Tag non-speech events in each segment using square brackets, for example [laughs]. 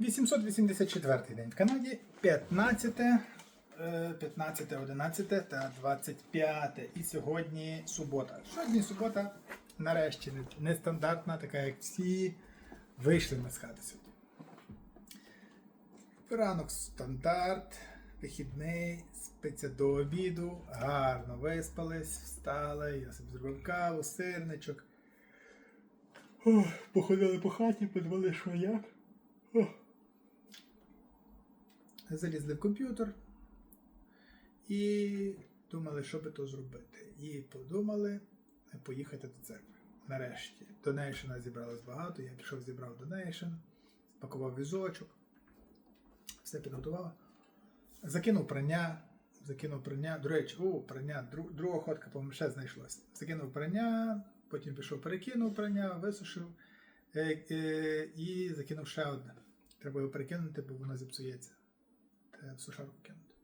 884 день в Канаді, 15, е, 15, 11 та 25. І сьогодні субота. Сьогодні субота, нарешті, нестандартна, така як всі. Вийшли ми з хати сьогодні. Ранок стандарт, вихідний, спиться до обіду, гарно виспались, встали, я собі зробив каву, сирничок. Ох, походили по хаті, подивили, що як. Ох. Залізли в комп'ютер і думали, що би то зробити. І подумали поїхати до церкви. Нарешті. Донейшена зібралось багато, я пішов, зібрав донейшн, спакував візочок, все підготував. Закинув прання, закинув прання. До речі, о, прання, дру- друга ходка, по-моєму, ще знайшлося. Закинув прання, потім пішов, перекинув прання, висушив е, е, і закинув ще одне. Треба його перекинути, бо воно зіпсується. Треба в сушарку кинути.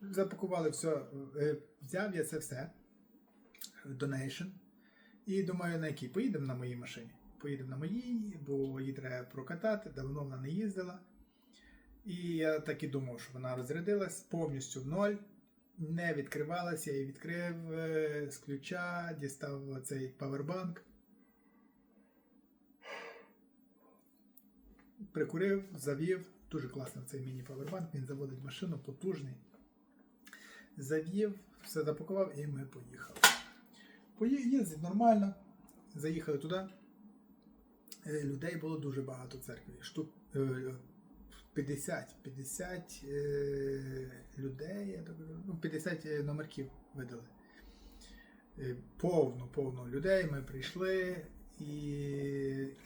Запакували все. е, Взяв я це все. Donation. І думаю, на якій? Поїдемо на моїй машині. Поїдемо на моїй, бо її треба прокатати, давно вона не їздила. І я так і думав, що вона розрядилась повністю в ноль, не відкривалася, я її відкрив е, з ключа, дістав цей павербанк. Прикурив, завів. Дуже класний цей міні-павербанк, він заводить машину, потужний. Завів, все запакував і ми поїхали. Пої- нормально. Заїхали туди. Е, Людей було дуже багато в церкві. Штук е, 50, 50 е, людей, я так кажу, ну, 50 номерків видали. Повно, повно людей. Ми прийшли, і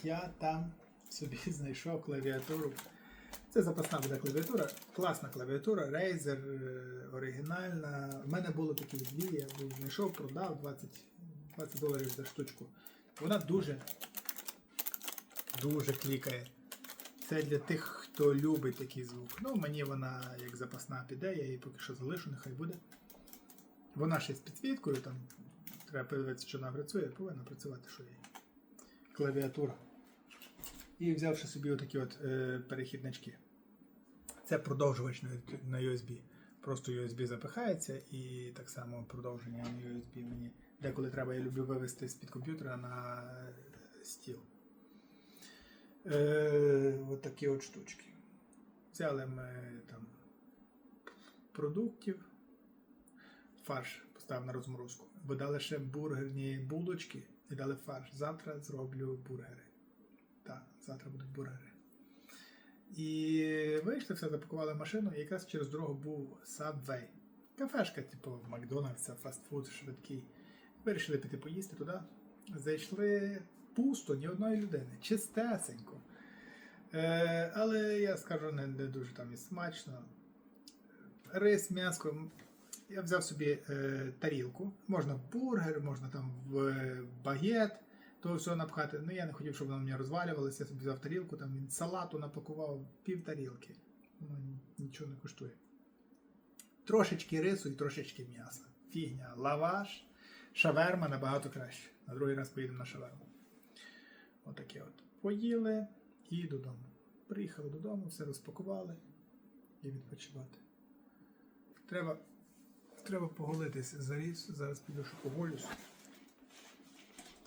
я там собі [laughs] знайшов клавіатуру. Це запасна буде клавіатура, класна клавіатура, Razer, е, оригінальна. У мене було такі дві, я знайшов, продав 20, 20 доларів за штучку. Вона дуже, дуже клікає. Це для тих, хто любить такий звук. Ну, мені вона як запасна піде, я її поки що залишу, нехай буде. Вона ще з підсвіткою, там треба подивитися, що вона працює, повинна працювати, що є. Клавіатура. І взявши собі отакі от е, перехіднички. Це продовжувач на, USB. Просто USB запихається і так само продовження на USB мені деколи треба, я люблю вивести з-під комп'ютера на е, стіл. Е, от такі от штучки. Взяли ми там продуктів, фарш поставив на розморозку. Бо дали ще бургерні булочки і дали фарш. Завтра зроблю бургери. Так, завтра будуть бургери. І вийшли, все, запакували машину, і якраз через дорогу був Subway. Кафешка, типу Макдональдса, фастфуд швидкий. Вирішили піти поїсти туди. Зайшли пусто, ні одної людини, чистесенько. Е, але я скажу, не, не дуже там і смачно. Рис, м'яско. Я взяв собі е, тарілку. Можна бургер, можна там в багет, то все напхати. Ну я не хотів, щоб воно мені розвалювалося. Я собі взяв тарілку, там він салату напакував пів тарілки. Ну, нічого не коштує. Трошечки рису і трошечки м'яса. Фігня. Лаваш, шаверма набагато краще. На другий раз поїдемо на шаверму. Отаке от. Поїли і додому. Приїхали додому, все розпакували і відпочивати. Треба, треба поголитись заріз. Зараз піду, що поголюсь.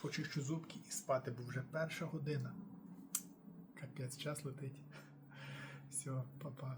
Почищу зубки і спати, бо вже перша година. Капець, час летить. [laughs] Все, па-па.